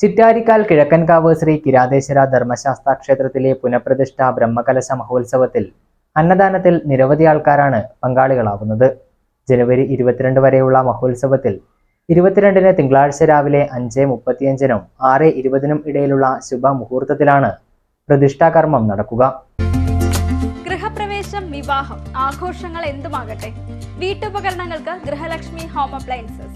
ചിറ്റാരിക്കാൽ കിഴക്കൻകാവ് ശ്രീ കിരാതേശ്വര ധർമ്മശാസ്ത്ര ക്ഷേത്രത്തിലെ പുനഃപ്രതിഷ്ഠ ബ്രഹ്മകലശ മഹോത്സവത്തിൽ അന്നദാനത്തിൽ നിരവധി ആൾക്കാരാണ് പങ്കാളികളാവുന്നത് ജനുവരി ഇരുപത്തിരണ്ട് വരെയുള്ള മഹോത്സവത്തിൽ ഇരുപത്തിരണ്ടിന് തിങ്കളാഴ്ച രാവിലെ അഞ്ച് മുപ്പത്തിയഞ്ചിനും ആറ് ഇരുപതിനും ഇടയിലുള്ള ശുഭമുഹൂർത്തത്തിലാണ് പ്രതിഷ്ഠാകർമ്മം നടക്കുക. ഗൃഹപ്രവേശം വിവാഹം ആഘോഷങ്ങൾ എന്തുമാകട്ടെ? വീട്ടുപകരണങ്ങൾക്ക് ഗൃഹലക്ഷ്മി ഹോം അപ്ലയൻസസ്.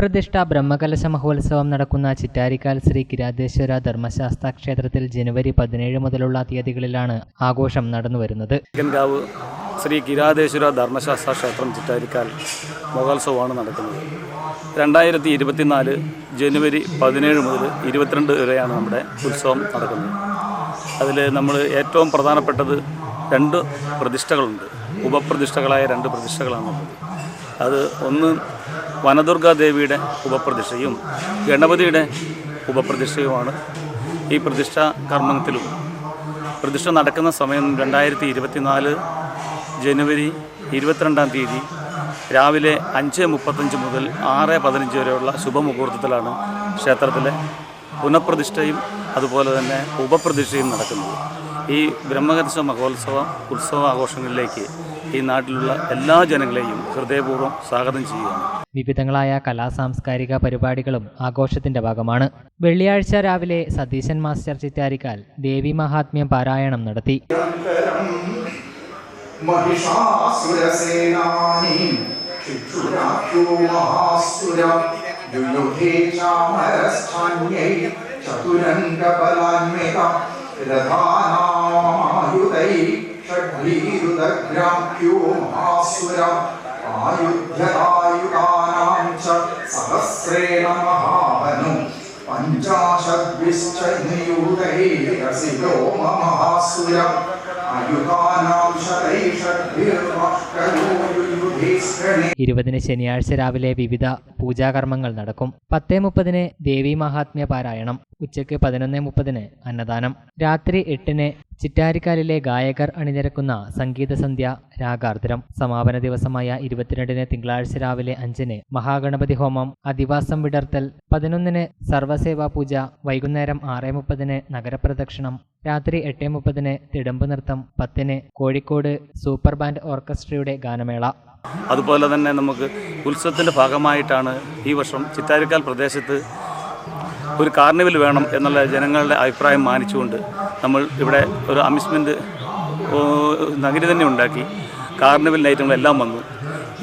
പുനഃപ്രതിഷ്ഠ ബ്രഹ്മകലശ മഹോത്സവം നടക്കുന്ന ചിറ്റാരിക്കാൽ ശ്രീ കിരാതേശ്വര ധർമ്മശാസ്ത്ര ക്ഷേത്രത്തിൽ ജനുവരി പതിനേഴ് മുതലുള്ള തീയതികളിലാണ് ആഘോഷം നടന്നുവരുന്നത്. ചിക്കൻകാവ് ശ്രീ കിരാതേശ്വര ധർമ്മശാസ്ത്ര ക്ഷേത്രം ചിറ്റാരിക്കാൽ മഹോത്സവമാണ് നടക്കുന്നത്. രണ്ടായിരത്തി ഇരുപത്തിനാല് ജനുവരി പതിനേഴ് മുതൽ ഇരുപത്തിരണ്ട് വരെയാണ് നമ്മുടെ ഉത്സവം നടക്കുന്നത്. അതിൽ നമ്മൾ ഏറ്റവും പ്രധാനപ്പെട്ടത് രണ്ട് പ്രതിഷ്ഠകളുണ്ട്. ഉപപ്രതിഷ്ഠകളായ രണ്ട് പ്രതിഷ്ഠകളാണുള്ളത് അത് ഒന്ന് വനദുർഗാ ദേവിയുടെ ഉപപ്രതിഷ്ഠയും ഗണപതിയുടെ ഉപപ്രതിഷ്ഠയുമാണ്. ഈ പ്രതിഷ്ഠ കർമ്മത്തിലും പ്രതിഷ്ഠ നടക്കുന്ന സമയം രണ്ടായിരത്തി ഇരുപത്തിനാല് ജനുവരി ഇരുപത്തിരണ്ടാം തീയതി രാവിലെ അഞ്ച് മുപ്പത്തഞ്ച് മുതൽ ആറ് പതിനഞ്ച് വരെയുള്ള ശുഭമുഹൂർത്തത്തിലാണ് ക്ഷേത്രത്തിലെ പുനഃപ്രതിഷ്ഠയും അതുപോലെ തന്നെ ഉപപ്രതിഷ്ഠയും നടക്കുന്നത്. ഈ ബ്രഹ്മകർഷ മഹോത്സവ ഉത്സവ ആഘോഷങ്ങളിലേക്ക് ഈ നാട്ടിലുള്ള എല്ലാ ജനങ്ങളെയും ഹൃദയപൂർവ്വം സ്വാഗതം ചെയ്യുകയാണ് വിവിധങ്ങളായ കലാ സാംസ്കാരിക പരിപാടികളും ആഘോഷത്തിന്റെ ഭാഗമാണ് വെള്ളിയാഴ്ച രാവിലെ സതീശൻ മാസ്റ്റർ ചിറ്റാരിക്കാൽ ദേവി മഹാത്മ്യം പാരായണം നടത്തി महिषासुरसेनानीं शिक्षुराख्यो महासुरं युयुधे चामरस्थान्यै चतुरङ्गबलान्वितं रथानामायुधै സഹസ്രേണ മഹാവനും പഞ്ചാശദ്വിശ്ചയോമഹാസുരം അയുതാനാം ശതൈഷദ്ഭിർവഷ്കരോയു ഇരുപതിന് ശനിയാഴ്ച രാവിലെ വിവിധ പൂജാകർമ്മങ്ങൾ നടക്കും. പത്തേ മുപ്പതിന് ദേവി മഹാത്മ്യ പാരായണം. ഉച്ചയ്ക്ക് പതിനൊന്ന് മുപ്പതിന് അന്നദാനം. രാത്രി എട്ടിന് ചിറ്റാരിക്കാലിലെ ഗായകർ അണിനിരക്കുന്ന സംഗീതസന്ധ്യ രാഗാർദ്രം. സമാപന ദിവസമായ ഇരുപത്തിരണ്ടിന് തിങ്കളാഴ്ച രാവിലെ അഞ്ചിന് മഹാഗണപതി ഹോമം. അധിവാസം വിടർത്തൽ പതിനൊന്നിന് സർവസേവാ പൂജ. വൈകുന്നേരം ആറ് മുപ്പതിന് നഗരപ്രദക്ഷിണം. രാത്രി എട്ട് മുപ്പതിന് തിടമ്പ് നൃത്തം പത്തിന് കോഴിക്കോട് സൂപ്പർ ബാൻഡ് ഓർക്കസ്ട്രയുടെ ഗാനമേള. അതുപോലെ തന്നെ നമുക്ക് ഉത്സവത്തിന്റെ ഭാഗമായിട്ടാണ് ഈ വർഷം ചിത്താരിക്കാൽ പ്രദേശത്ത് ഒരു കാർണിവൽ വേണം എന്നുള്ള ജനങ്ങളുടെ അഭിപ്രായം മാനിച്ചുകൊണ്ട് നമ്മൾ ഇവിടെ ഒരു അമ്യൂസ്മെന്റ് നഗരി തന്നെ ഉണ്ടാക്കി. കാർണിവൽ നൈറ്റുകളെല്ലാം വന്നു.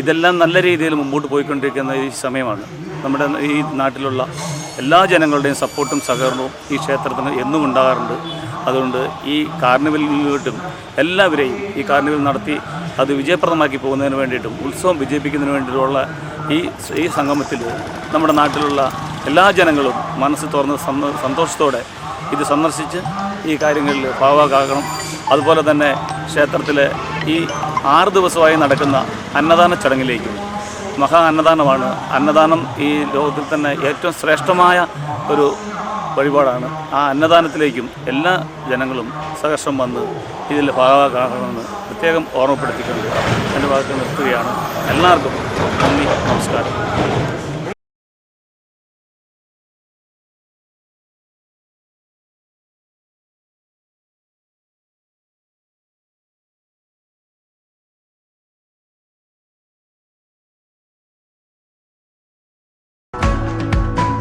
ഇതെല്ലാം നല്ല രീതിയിൽ മുമ്പോട്ട് പോയിക്കൊണ്ടിരിക്കുന്ന ഈ സമയമാണ്. നമ്മുടെ ഈ നാട്ടിലുള്ള എല്ലാ ജനങ്ങളുടെയും സപ്പോർട്ടും സഹകരണവും ഈ ക്ഷേത്രത്തിന് എന്നും ഉണ്ടാകാറുണ്ട്. അതുകൊണ്ട് ഈ കാർണിവലിലോട്ടും എല്ലാവരെയും ഈ കാർണിവൽ നടത്തി അത് വിജയപ്രദമാക്കി പോകുന്നതിന് വേണ്ടിയിട്ടും ഉത്സവം വിജയിപ്പിക്കുന്നതിന് വേണ്ടിയിട്ടുള്ള ഈ ഈ സംഗമത്തിൽ നമ്മുടെ നാട്ടിലുള്ള എല്ലാ ജനങ്ങളും മനസ്സ് തുറന്ന് സന്തോഷത്തോടെ ഇത് സന്ദർശിച്ച് ഈ കാര്യങ്ങളിൽ ഭാഗമാകണം. അതുപോലെ തന്നെ ക്ഷേത്രത്തിലെ ഈ ആറ് ദിവസമായി നടക്കുന്ന അന്നദാന ചടങ്ങിലേക്കും മഹാ അന്നദാനമാണ്. അന്നദാനം ഈ ലോകത്തിൽ തന്നെ ഏറ്റവും ശ്രേഷ്ഠമായ ഒരു വഴിപാടാണ്. ആ അന്നദാനത്തിലേക്കും എല്ലാ ജനങ്ങളും സഹർഷം വന്ന് ഇതിൽ ഭാഗമാക്കണമെന്ന് പ്രത്യേകം ഓർമ്മപ്പെടുത്തിക്കൊണ്ട് എന്റെ ഭാഗത്ത് നിർത്തുകയാണ്. എല്ലാവർക്കും നന്ദി നമസ്കാരം.